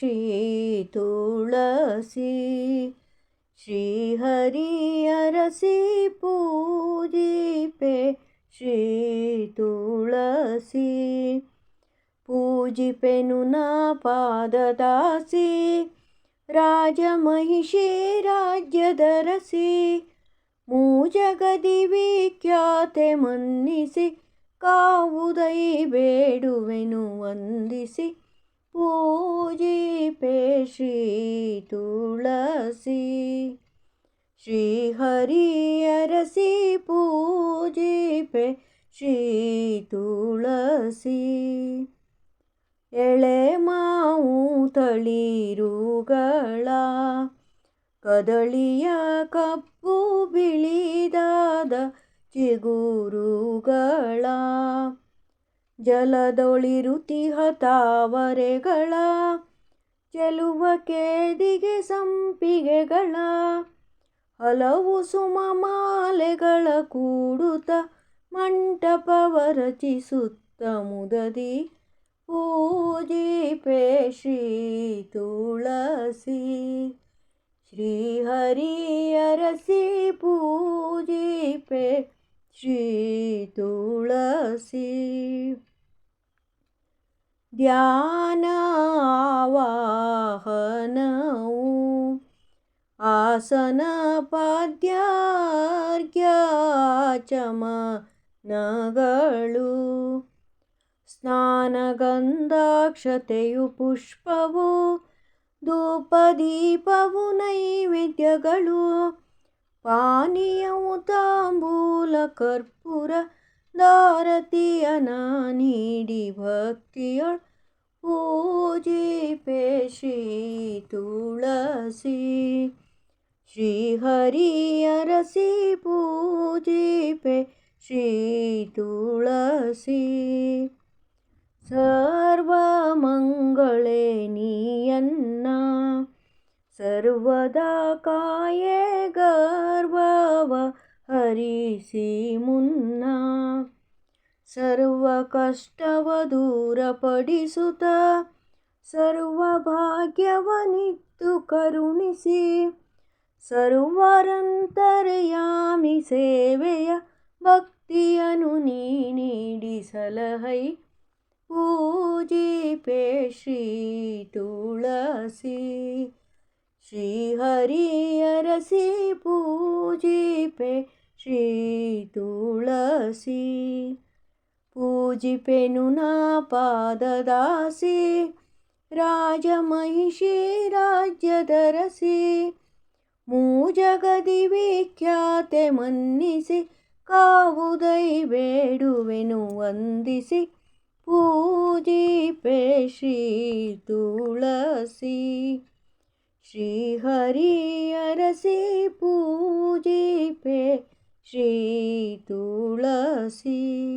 ಶ್ರೀ ತುಳಸಿ ಶ್ರೀಹರಿ ಅರಸಿ ಪೂಜಿಪೆ ಶ್ರೀ ತುಳಸಿ ಪೂಜಿಪೆನು ನಾ ಪಾದದಾಸಿ ರಾಜಮಹಿಷಿ ರಾಜ್ಯದರಸಿ ಮೂಜಗದಿ ವಿಖ್ಯಾತೆ ಮನ್ನಿಸಿ ಕಾವುದೈ ಬೇಡುವೆನು ವಂದಿಸಿ ಪೂಜಿಪೆ ಶ್ರೀ ತುಳಸಿ ಶ್ರೀಹರಿ ಅರಸಿ ಪೂಜಿಪೆ ಶ್ರೀ ತುಳಸಿ ಎಳೆ ಮಾವು ತಳಿರುಗಳ ಕದಳಿಯ ಕಪ್ಪು ಬಿಳಿದಾದ ಚಿಗುರುಗಳ ಜಲದೊಳಿರುತಿಹ ಹತಾವರೆಗಳ ಚೆಲುವ ಕೇದಿಗೆ ಸಂಪಿಗೆಗಳ, ಹಲವು ಸುಮಮಾಲೆಗಳ ಕೂಡುತ್ತ ಮಂಟಪವ ರಚಿಸುತ್ತ ಮುದದಿ ಪೂಜಿಪೆ ಶ್ರೀ ತುಳಸಿ. ಶ್ರೀಹರಿಯರಸಿ ಪೂಜಿಪೆ ಶ್ರೀ ತುಳಸಿ. ಧ್ಯಾನ ಆಸನ ಪಾದ್ಯಾರ್ಘ್ಯಾಚಮನಗಳು ಸ್ನಾನಗಂಧಾಕ್ಷತೆಯು ಪುಷ್ಪವು ಧೂಪದೀಪವು ನೈವೇದ್ಯಗಳು. ಪಾನೀಯವು ತಾಂಬೂಲ ಕರ್ಪೂರ ದಾರತಿಯನ ನೀಡಿ ಭಕ್ತಿಯೊಳ್ पूजिपे श्री तुलसी श्रीहरि अरसि पूजिपे श्री तुलसी सर्वमङ्गले नियन्ना सर्वदा काये गर्भव हरिसि मुन् ಮುನ್ನ ಸರ್ವ ಕಷ್ಟವ ದೂರಪಡಿಸುತ್ತ ಸರ್ವ ಭಾಗ್ಯವನಿತ್ತು ಕರುಣಿಸಿ ಸರ್ವರಂತರ್ಯಾಮಿ ಸೇವೆಯ ಭಕ್ತಿಯನು ನೀ ನೀಡಿ ಸಲಹೈ ಪೂಜಿಪೆ ಶ್ರೀ ತುಳಸಿ ಶ್ರೀಹರಿ ಅರಸಿ ಪೂಜಿಪೆ ಶ್ರೀ ತುಳಸಿ ಪೂಜಿಪೆನು ನಾ ಪಾದದಾಸಿ, ರಾಜಮಹಿಷಿ ರಾಜ್ಯದರಸಿ. ಮೂಜಗದಿ ವಿಖ್ಯಾತೆ ಮನ್ನಿಸಿ ಕಾವುದೈ ಬೇಡುವೆನು ವಂದಿಸಿ. ಪೂಜಿಪೆ ಶ್ರೀ ತುಳಸಿ. ಶ್ರೀಹರಿ ಅರಸಿ ಪೂಜಿಪೆ ಶ್ರೀ ತುಳಸಿ.